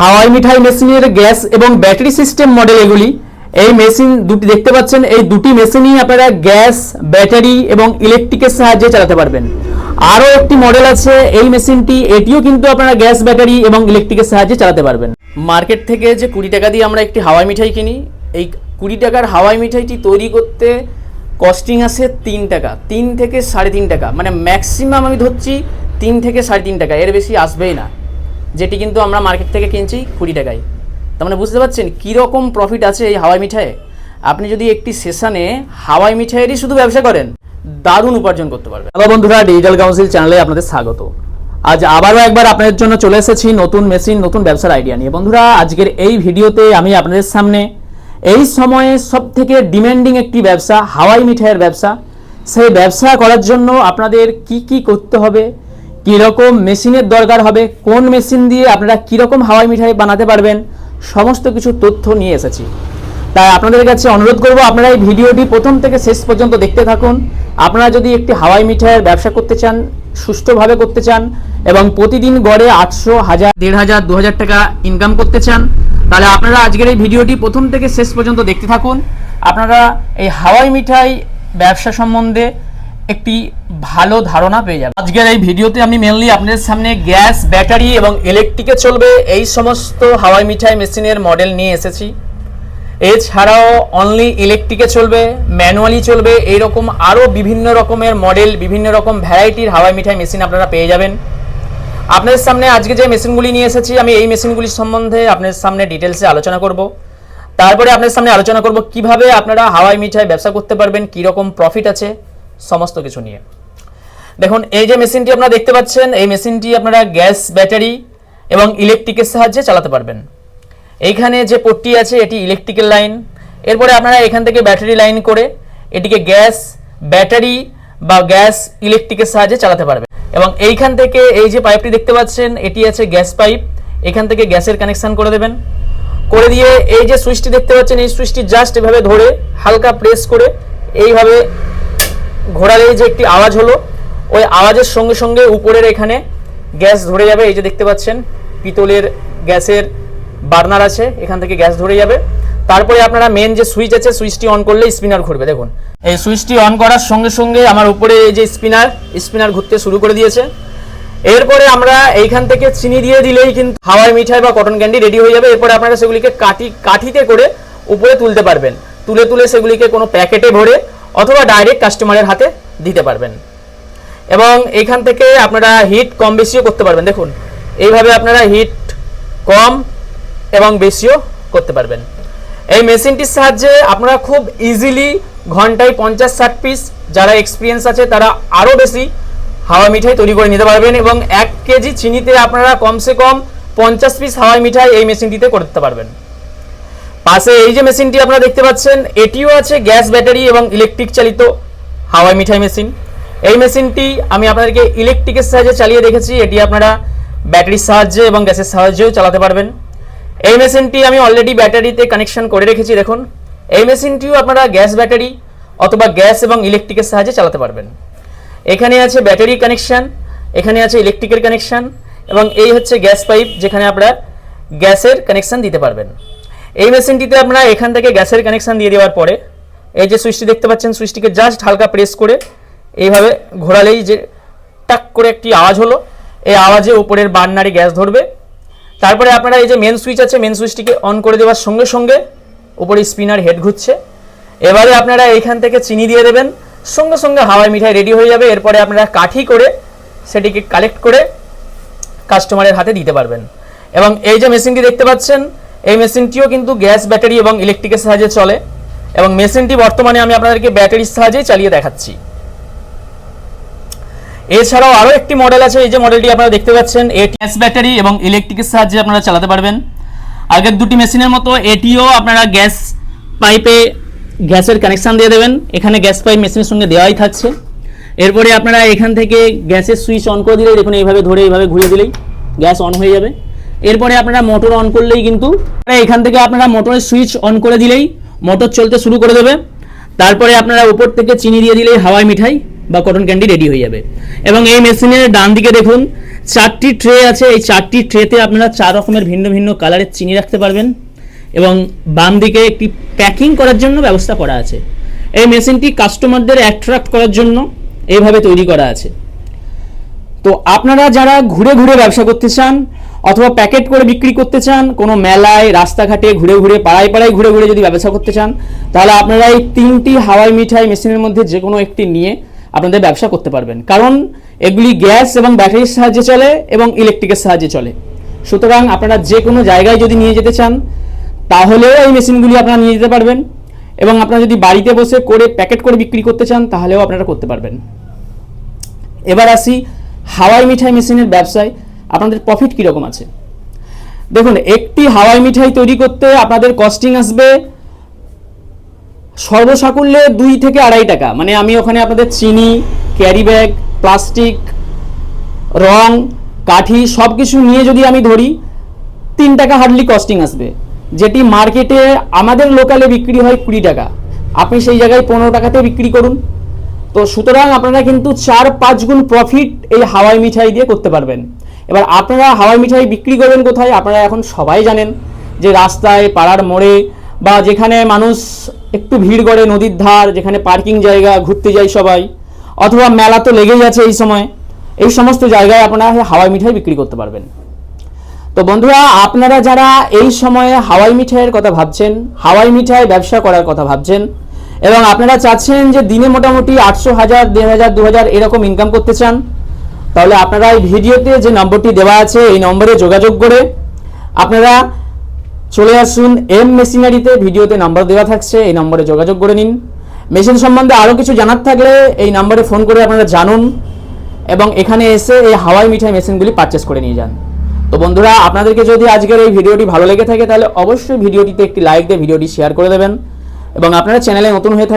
হাওয়াই মিঠাই মেশিনের গ্যাস এবং battery system model এগুলি। এই মেশিন দুটি দেখতে পাচ্ছেন, এই দুটি মেশিনই আপনারা গ্যাস, ব্যাটারি এবং ইলেকট্রিকের সাহায্যে চালাতে পারবেন। আরও একটি মডেল আছে, এই মেশিনটি, এটিও কিন্তু আপনারা গ্যাস, ব্যাটারি এবং ইলেকট্রিকের সাহায্যে চালাতে পারবেন। মার্কেট থেকে যে কুড়ি টাকা দিয়ে আমরা একটি হাওয়াই মিঠাই কিনি, এই কুড়ি টাকার হাওয়াই মিঠাইটি তৈরি করতে কস্টিং আসে তিন টাকা, তিন থেকে সাড়ে তিন টাকা। মানে ম্যাক্সিমাম আমি ধরছি তিন থেকে সাড়ে তিন টাকা, এর বেশি আসবেই না। যেটি কিন্তু আমরা মার্কেট থেকে কিনছি কুড়ি টাকায়। তার মানে বুঝতে পারছেন কীরকম প্রফিট আছে এই হাওয়াই মিঠাইয়ে আপনি যদি একটি সেশনে হাওয়াই মিঠাইয়েরই শুধু ব্যবসা করেন, দারুণ উপার্জন করতে পারবেন। হ্যালো বন্ধুরা ডিজিটাল কাউন্সিল চ্যানেলে আপনাদের স্বাগত। আজ আবারও একবার আপনাদের জন্য চলে এসেছি নতুন মেশিন নতুন ব্যবসার আইডিয়া নিয়ে। বন্ধুরা, আজকের এই ভিডিওতে আমি আপনাদের সামনে এই সময়ে সব থেকে ডিমান্ডিং একটি ব্যবসা, হাওয়াই মিঠাইয়ের ব্যবসা। সেই ব্যবসা করার জন্য আপনাদের কি কি করতে হবে কীরকম মেশিনের দরকার হবে, কোন মেশিন দিয়ে আপনারা কীরকম হাওয়াই মিঠাই বানাতে পারবেন, সমস্ত কিছু তথ্য নিয়ে এসেছি। তাই আপনাদের কাছে অনুরোধ করব, আপনারা এই ভিডিওটি প্রথম থেকে শেষ পর্যন্ত দেখতে থাকুন। আপনারা যদি একটি হাওয়াই মিঠাইয়ের ব্যবসা করতে চান, সুষ্ঠুভাবে করতে চান, এবং প্রতিদিন গড়ে আটশো, হাজার, দেড় হাজার, দু হাজার টাকা ইনকাম করতে চান, তাহলে আপনারা আজকের এই ভিডিওটি প্রথম থেকে শেষ পর্যন্ত দেখতে থাকুন। আপনারা এই হাওয়াই মিঠাই ব্যবসা সম্বন্ধে একটি ভালো ধারণা পেয়ে যাবেন আজকের এই ভিডিওতে আমি মেনলি আপনাদের সামনে গ্যাস, ব্যাটারি এবং ইলেকট্রিকে চলবে। এই সমস্ত হাওয়াই মিঠাই মেশিনের মডেল নিয়ে এসেছি। এছাড়াও অনলি ইলেকট্রিকে চলবে ম্যানুয়ালি চলবে। এইরকম আরও বিভিন্ন রকমের মডেল বিভিন্ন রকম ভ্যারাইটির হাওয়াই মিঠাই মেশিন আপনারা পেয়ে যাবেন। আপনাদের সামনে আজকে যে মেশিনগুলি নিয়ে এসেছি, আমি এই মেশিনগুলির সম্বন্ধে আপনাদের সামনে ডিটেলসে আলোচনা করব। তারপরে আপনাদের সামনে আলোচনা করব কীভাবে আপনারা হাওয়াই মিঠাই ব্যবসা করতে পারবেন কী রকম প্রফিট আছে। সমস্ত কিছু নিয়ে। দেখুন, এই যে মেশিনটি আপনারা দেখতে পাচ্ছেন, এই মেশিনটি আপনারা গ্যাস, ব্যাটারি এবং ইলেকট্রিকের সাহায্যে চালাতে পারবেন। এইখানে যে পোর্টটি আছে, এটি ইলেকট্রিক্যাল লাইন। এরপরে আপনারা এখান থেকে ব্যাটারি লাইন করে এটিকে গ্যাস, ব্যাটারি বা গ্যাস, ইলেকট্রিকের সাহায্যে চালাতে পারবেন। এবং এইখান থেকে এই যে পাইপটি দেখতে পাচ্ছেন, এটি আছে গ্যাস পাইপ। এখান থেকে গ্যাসের কানেকশন করে দেবেন। করে দিয়ে এই যে সুইচটি দেখতে পাচ্ছেন, এই সুইচটি জাস্ট এভাবে ধরে হালকা প্রেস করে এইভাবে ঘোরালেই যে একটি আওয়াজ হলো, ওই আওয়াজের সঙ্গে সঙ্গে উপরের এখানে গ্যাস ধরে যাবে, এই যে দেখতে পাচ্ছেন, পিতলের গ্যাসের বার্নার আছে, এখান থেকে গ্যাস ধরে যাবে। তারপরে আপনারা মেন যে সুইচ আছে সুইচটি অন করলে স্পিনার ঘুরবে, দেখুন। এই সুইচটি অন করার সঙ্গে সঙ্গে আমার উপরে এই যে স্পিনার স্পিনার ঘুরতে শুরু করে দিয়েছে। এরপরে আমরা এইখান থেকে চিনি দিয়ে দিলেই কিন্তু হাওয়াই মিঠাই বা কটন ক্যান্ডি রেডি হয়ে যাবে। এরপরে আপনারা সেগুলিকে কাটি, কাঠিতে করে উপরে তুলতে পারবেন। তুলে তুলে সেগুলিকে কোনো প্যাকেটে ভরে অথবা ডাইরেক্ট কাস্টমারের হাতে দিতে পারবেন। এবং এইখান থেকে আপনারা হিট কম বেশিও করতে পারবেন। দেখুন, এইভাবে আপনারা হিট কম এবং বেশিও করতে পারবেন। এই মেশিনটির সাহায্যে আপনারা খুব ইজিলি ঘন্টায় পঞ্চাশ ষাট পিস যারা এক্সপিরিয়েন্স আছে, তারা আরও বেশি হাওয়া মিঠাই তৈরি করে নিতে পারবেন এবং এক কেজি চিনিতে আপনারা কমসে কম পঞ্চাশ পিস হাওয়াই মিঠাই এই মেশিনটিতে করতে পারবেন। পাশে এই যে মেশিনটি আপনারা দেখতে পাচ্ছেন, এটিও আছে গ্যাস ব্যাটারি এবং ইলেকট্রিক চালিত হাওয়াই মিঠাই মেশিন। এই মেশিনটি আমি আপনাদেরকে ইলেকট্রিকের সাহায্যে চালিয়ে দেখেছি, এটি আপনারা ব্যাটারির সাহায্যে এবং গ্যাসের সাহায্যেও চালাতে পারবেন। এই মেশিনটি আমি অলরেডি ব্যাটারিতে কানেকশন করে রেখেছি, দেখুন। এই মেশিনটিও আপনারা গ্যাস ব্যাটারি অথবা গ্যাস এবং ইলেকট্রিকের সাহায্যে চালাতে পারবেন। এখানে আছে ব্যাটারি কানেকশন এখানে আছে ইলেকট্রিকের কানেকশন এবং এই হচ্ছে গ্যাস পাইপ যেখানে আপনারা গ্যাসের কানেকশন দিতে পারবেন। এই মেশিনটিতে আপনারা এখান থেকে গ্যাসের কানেকশন দিয়ে দেওয়ার পরে, এই যে সুইচটি দেখতে পাচ্ছেন সুইচটিকে জাস্ট হালকা প্রেস করে এইভাবে ঘোরালেই যে টাক করে একটি আওয়াজ হলো, এই আওয়াজে উপরের বার্নারে গ্যাস ধরবে। তারপরে আপনারা এই যে মেন সুইচ আছে মেন সুইচটিকে অন করে দেওয়ার সঙ্গে সঙ্গে উপরে স্পিনার হেড ঘুরছে। এবারে আপনারা এইখান থেকে চিনি দিয়ে দেবেন, সঙ্গে সঙ্গে হাওয়াই মিঠাই রেডি হয়ে যাবে। এরপরে আপনারা কাঠি করে সেটিকে কালেক্ট করে কাস্টমারের হাতে দিতে পারবেন। এবং এই যে মেশিনটি দেখতে পাচ্ছেন এই মেশিনটিও কিন্তু গ্যাস ব্যাটারি এবং ইলেকট্রিকের সাহায্যে চলে। এবং মেশিনটি বর্তমানে আমি আপনাদেরকে ব্যাটারির সাহায্যে চালিয়ে দেখাচ্ছি। এছাড়াও আরও একটি মডেল আছে, এই যে মডেলটি আপনারা দেখতে পাচ্ছেন, এটি গ্যাস ব্যাটারি এবং ইলেকট্রিকের সাহায্যে আপনারা চালাতে পারবেন। আগের দুটি মেশিনের মতো এটিও আপনারা গ্যাস পাইপে গ্যাসের কানেকশান দিয়ে দেবেন। এখানে গ্যাস পাইপ মেশিনের সঙ্গে দেওয়াই থাকছে। এরপরে আপনারা এখান থেকে গ্যাসের সুইচ অন করে দিলেই দেখুন, এইভাবে ধরে এইভাবে ঘুরিয়ে দিলেই গ্যাস অন হয়ে যাবে। এরপরে আপনারা মোটর অন করলেই কিন্তু এখান থেকে আপনারা মোটরের সুইচ অন করে দিলেই মোটর চলতে শুরু করে দেবে। তারপরে আপনারা উপর থেকে চিনি দিয়ে দিলেই হাওয়াই মিঠাই বা কটন ক্যান্ডি রেডি হয়ে যাবে। এবং এই মেশিনের ডান দিকে দেখুন, চারটি ট্রে আছে। এই চারটি ট্রেতে আপনারা চার রকমের ভিন্ন ভিন্ন কালারের চিনি রাখতে পারবেন। এবং বাম দিকে একটি প্যাকিং করার জন্য ব্যবস্থা করা আছে। এই মেশিনটি কাস্টমারদের অ্যাট্রাক্ট করার জন্য এইভাবে তৈরি করা আছে। তো আপনারা যারা ঘুরে ঘুরে ব্যবসা করতে চান, অথবা প্যাকেট করে বিক্রি করতে চান, কোনো মেলায়, রাস্তাঘাটে, ঘুরে ঘুরে, পাড়ায় পাড়ায় ঘুরে ঘুরে যদি ব্যবসা করতে চান, তাহলে আপনারা এই তিনটি হাওয়াই মিঠাই মেশিনের মধ্যে যে কোনো একটি নিয়ে আপনাদের ব্যবসা করতে পারবেন। কারণ এগুলি গ্যাস এবং ব্যাটারির সাহায্যে চলে এবং ইলেকট্রিকের সাহায্যে চলে। সুতরাং আপনারা যে কোনো জায়গায় যদি নিয়ে যেতে চান, তাহলেও এই মেশিনগুলি আপনারা নিয়ে যেতে পারবেন এবং আপনারা যদি বাড়িতে বসে করে প্যাকেট করে বিক্রি করতে চান, তাহলেও আপনারা করতে পারবেন। এবার আসি হাওয়াই মিঠাই মেশিনের ব্যবসায় আপনাদের প্রফিট কীরকম আছে? দেখুন, একটি হাওয়াই মিঠাই তৈরি করতে আপনাদের কস্টিং আসবে সর্বসাকুল্যে দুই থেকে আড়াই টাকা। মানে আমি ওখানে আপনাদের চিনি ক্যারি ব্যাগ প্লাস্টিক রং, কাঠি সব কিছু নিয়ে যদি আমি ধরি, তিন টাকা হার্ডলি কস্টিং আসবে। যেটি মার্কেটে আমাদের লোকালে বিক্রি হয় কুড়ি টাকা। আপনি সেই জায়গায় পনেরো টাকাতে বিক্রি করুন। তো সুতরাং আপনারা কিন্তু চার পাঁচ গুণ প্রফিট এই হাওয়াই মিঠাই দিয়ে করতে পারবেন। এবার আপনারা হাওয়াই মিঠাই বিক্রি করবেন কোথায়? আপনারা এখন সবাই জানেন যে রাস্তায়, পাড়ার মোড়ে বা যেখানে মানুষ একটু ভিড় করে নদীর ধার, যেখানে পার্কিং জায়গা, ঘুরতে যায় সবাই, অথবা মেলা তো লেগেই আছে এই সময়, এই সমস্ত জায়গায় আপনারা হাওয়াই মিঠাই বিক্রি করতে পারবেন। তো বন্ধুরা, আপনারা যারা এই সময়ে হাওয়াই মিঠাইয়ের কথা ভাবছেন, হাওয়াই মিঠাই ব্যবসা করার কথা ভাবছেন এবং আপনারা চাচ্ছেন যে দিনে মোটামুটি আটশো হাজার, দেড় হাজার, দু হাজার এরকম ইনকাম করতে চান, তাহলে আপনারা এই ভিডিওতে যে নম্বরটি দেওয়া আছে, এই নম্বরে যোগাযোগ করে আপনারা চলে আসুন এম মেশিনারিতে ভিডিওতে নাম্বার দেওয়া থাকছে, এই নম্বরে যোগাযোগ করে নিন। মেশিন সম্বন্ধে আরও কিছু জানার থাকলে এই নম্বরে ফোন করে আপনারা জানুন এবং এখানে এসে এই হাওয়াই মিঠাই মেশিনগুলি পারচেস করে নিয়ে যান। তো বন্ধুরা, আপনাদেরকে যদি আজকের এই ভিডিওটি ভালো লেগে থাকে, তাহলে অবশ্যই ভিডিওটিতে একটি লাইক দিয়ে ভিডিওটি শেয়ার করে দেবেন। এবং আপনারা চ্যানেলে নতুন হয়ে থাকে